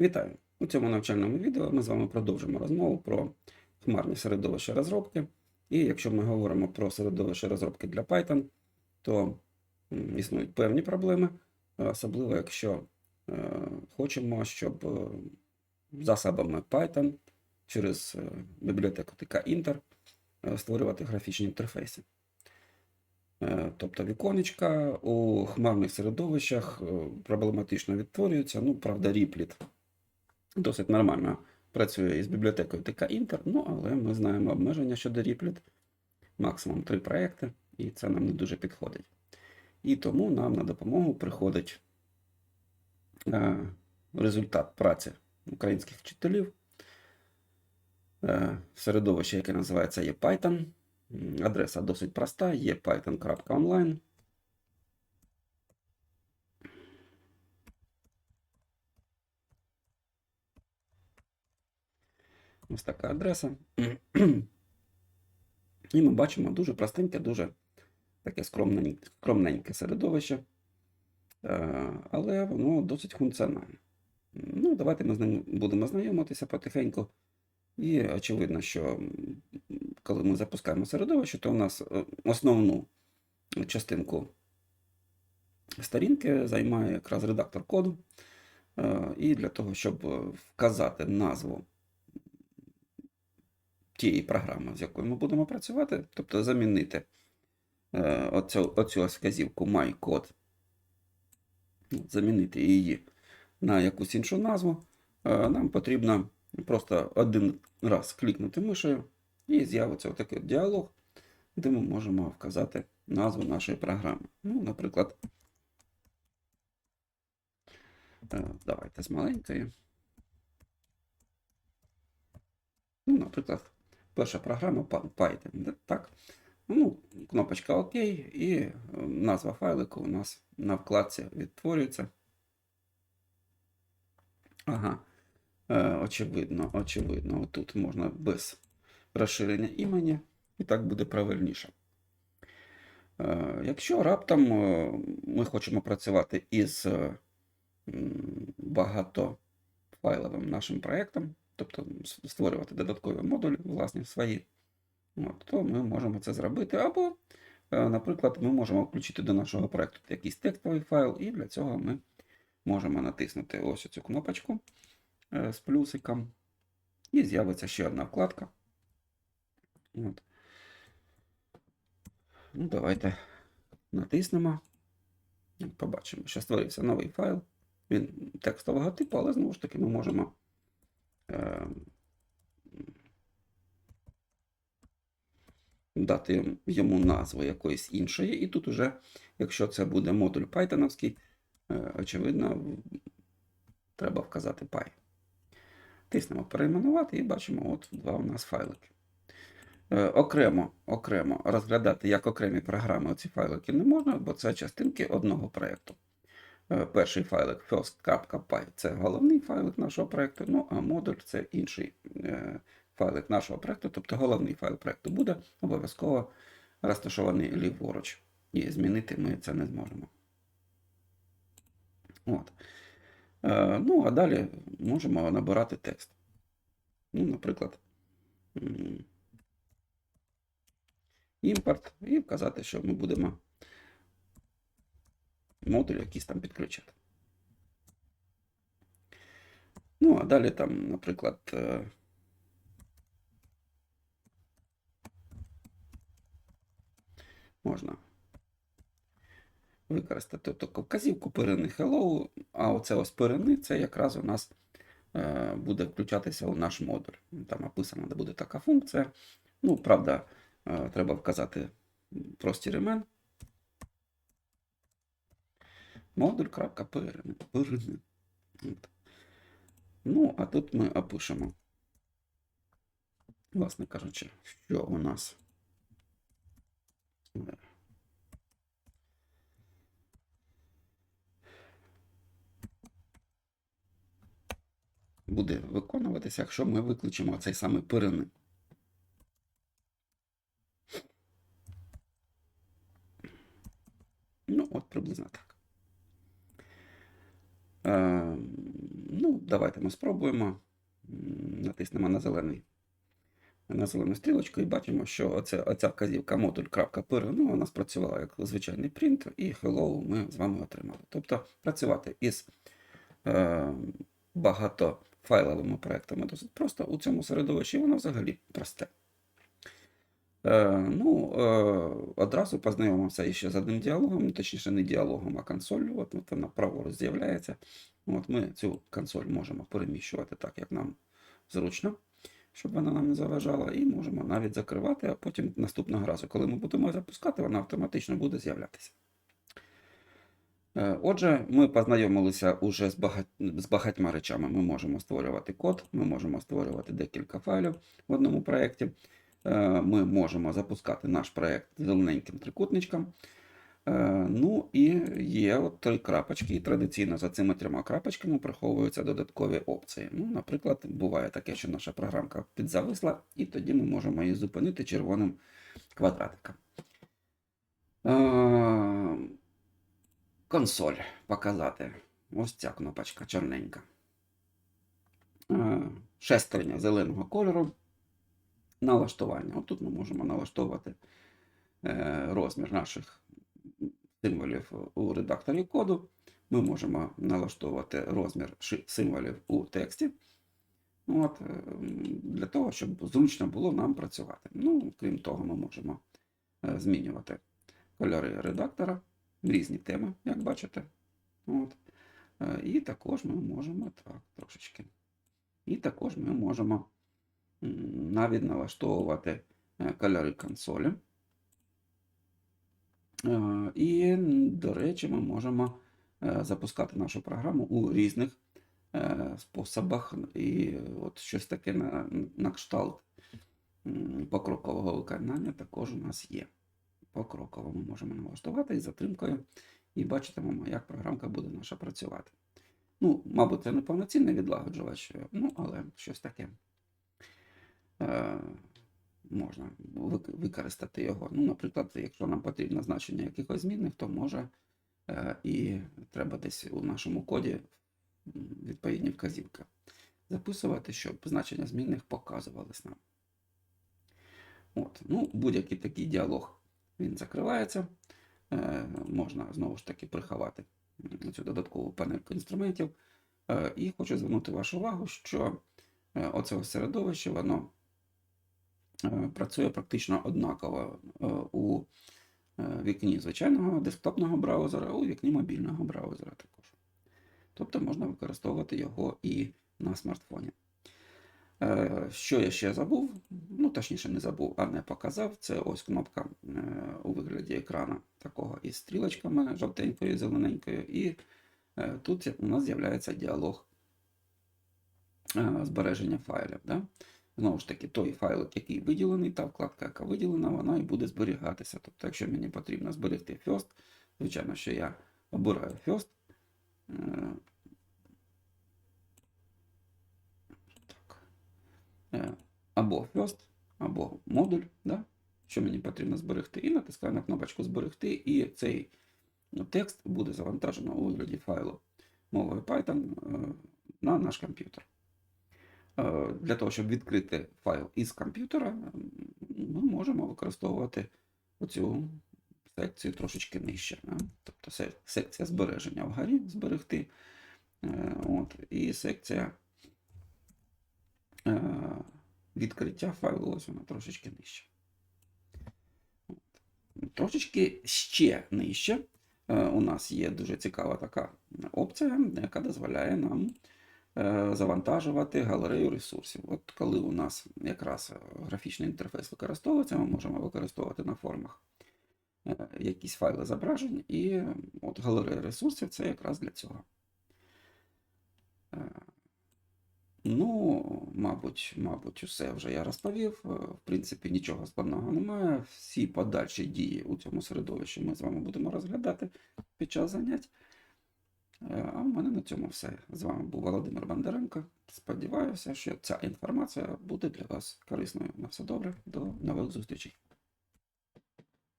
Вітаю! У цьому навчальному відео ми з вами продовжимо розмову про хмарні середовища розробки. І якщо ми говоримо про середовище розробки для Python, то існують певні проблеми, особливо якщо е, хочемо, щоб е, засобами Python через е, бібліотеку TK-Inter е, створювати графічні інтерфейси. Е, Тобто віконечка у хмарних середовищах е, проблематично відтворюються. Ну, правда, ріпліт досить нормально працює із бібліотекою TK-Inter, ну, але ми знаємо обмеження щодо ріпліт. Максимум три проекти, і це нам не дуже підходить. І тому нам на допомогу приходить е, результат праці українських вчителів. Е, середовище, яке називається ePython. Адреса досить проста: epython.online. Ось така адреса. І ми бачимо дуже простеньке, дуже таке скромненьке, скромненьке середовище, Е, але воно досить функціональне. Ну, давайте ми з ним будемо знайомитися потихеньку. І очевидно, що коли ми запускаємо середовище, то у нас е, основну частинку сторінки займає якраз редактор коду. Е, І для того, щоб вказати назву тієї програми, з якою ми будемо працювати, тобто замінити е, оцю, оцю ось вказівку MyCode, ну, замінити її на якусь іншу назву, е, нам потрібно просто один раз клікнути мишею і з'явиться отакий діалог, де ми можемо вказати назву нашої програми. Ну, наприклад, е, давайте з маленької. Ну, наприклад, перша програма Python. Так? Ну, кнопочка ОК, і е, назва файлику у нас на вкладці відтворюється. Ага. Е, очевидно, очевидно, отут можна без розширення імені, і так буде правильніше. Е, якщо раптом ми хочемо працювати із багатофайловим нашим проєктом, тобто створювати додаткові модулі, власні свої, от, то ми можемо це зробити. Або, е, наприклад, ми можемо включити до нашого проєкту якийсь текстовий файл, і для цього ми можемо натиснути ось цю кнопочку е, з плюсиком, і з'явиться ще одна вкладка. От. Ну, давайте натиснемо. Побачимо, що створився новий файл. Він текстового типу, але знову ж таки ми можемо дати йому назву якоїсь іншої. І тут уже, якщо це буде модуль Pythonівський, е, очевидно, треба вказати Py. Тиснемо перейменувати і бачимо, от два у нас файлики. Е, окремо, окремо розглядати як окремі програми ці файлики не можна, бо це частинки одного проєкту. Е, перший файлик first.py це головний файлик нашого проєкту, ну а модуль це інший е, файлик нашого проєкту, тобто головний файл проєкту буде обов'язково розташований ліворуч. І змінити ми це не зможемо. От. Е, ну, а далі можемо набирати текст. Ну, наприклад, імпорт і вказати, що ми будемо модуль якийсь там підключати. Ну, а далі там, наприклад, е, можна використати таку вказівку перини hello, а оце ось перини, це якраз у нас е, буде включатися у наш модуль. Там описана де буде така функція. Ну, правда, е, треба вказати простір імен. Модуль.перини. Ну, а тут ми опишемо, власне кажучи, що у нас буде виконуватися, якщо ми виключимо цей самий перини. Ну, от приблизно так. Е, Ну, давайте ми спробуємо. Натиснемо на зелений. На зелену стрілочку і бачимо, що оця, оця вказівка модуль.pr, ну, вона спрацювала як звичайний принт, і hello ми з вами отримали. Тобто працювати із е, багатофайловими проектами досить просто у цьому середовищі, воно взагалі просте. Е, ну, е, одразу познайомимося іще з одним діалогом, точніше, не діалогом, а консолью. От, от вона праворуч з'являється. От ми цю консоль можемо переміщувати так, як нам зручно, щоб вона нам не заважала, і можемо навіть закривати, а потім наступного разу, коли ми будемо запускати, вона автоматично буде з'являтися. Е, Отже, ми познайомилися уже з, багать... з багатьма речами. Ми можемо створювати код, ми можемо створювати декілька файлів в одному проєкті. Е, Ми можемо запускати наш проєкт зелененьким трикутничком. Е, Ну і є от три крапочки, і традиційно за цими трьома крапочками приховуються додаткові опції. Ну, наприклад, буває таке, що наша програмка підзависла, і тоді ми можемо її зупинити червоним квадратиком. Е, Консоль показати. Ось ця кнопочка чорненька. Шестерня зеленого кольору. Налаштування. Отут ми можемо налаштовувати е, розмір наших символів у редакторі коду. Ми можемо налаштовувати розмір символів у тексті. От, е, для того, щоб зручно було нам працювати. Ну, крім того, ми можемо е, змінювати кольори редактора, різні теми, як бачите. От. І також ми можемо так, трошечки. І також ми можемо навіть налаштовувати е, кольори консолі. Е, І, до речі, ми можемо е, запускати нашу програму у різних способах. І от щось таке на, на кшталт покрокового виконання також у нас є. Покроково ми можемо налаштувати із затримкою, і бачитимемо, як програмка буде наша працювати. Ну, мабуть, це не повноцінний відлагоджувач, ну, але щось таке. Е, можна використати його. Ну, наприклад, якщо нам потрібно значення якихось змінних, то може е, і треба десь у нашому коді відповідні вказівки записувати, щоб значення змінних показувались нам. От. Ну, будь-який такий діалог він закривається. Е, можна знову ж таки приховати цю додаткову панельку інструментів. І хочу звернути вашу увагу, що оце середовище, воно працює практично однаково е, у е, вікні звичайного десктопного браузера, у вікні мобільного браузера також. Тобто можна використовувати його і на смартфоні. Е, Що я ще забув? Ну, точніше, не забув, а не показав. Це ось кнопка е, у вигляді екрана такого із стрілочками жовтенькою зелененькою. І е, тут у нас з'являється діалог е, збереження файлів. Да? Знову ж таки, той файлик, який виділений, та вкладка, яка виділена, вона і буде зберігатися. Тобто, якщо мені потрібно зберегти First, звичайно, що я обираю First. Е, Так. Е, Або First, або модуль, да? що мені потрібно зберегти, і натискаю на кнопочку Зберегти, і цей текст буде завантажено у вигляді файлу мовою Python е, на наш комп'ютер. Е, Для того, щоб відкрити файл із комп'ютера, ми можемо використовувати оцю секцію трошечки нижче. Тобто секція збереження вгорі зберегти. Е, От, і секція е, відкриття файлу, ось вона трошечки нижче. Трошечки ще нижче. У нас є дуже цікава така опція, яка дозволяє нам завантажувати галерею ресурсів. От коли у нас якраз е, графічний інтерфейс використовується, ми можемо використовувати на формах е, якісь файли зображень, і е, от галерея ресурсів це якраз для цього. Е, Ну, мабуть, мабуть, усе вже я розповів. Е, В принципі, нічого складного немає. Всі подальші дії у цьому середовищі ми з вами будемо розглядати під час занять. Е, А в мене на цьому все. З вами був Володимир Бондаренко. Сподіваюся, що ця інформація буде для вас корисною. На все добре, до нових зустрічей.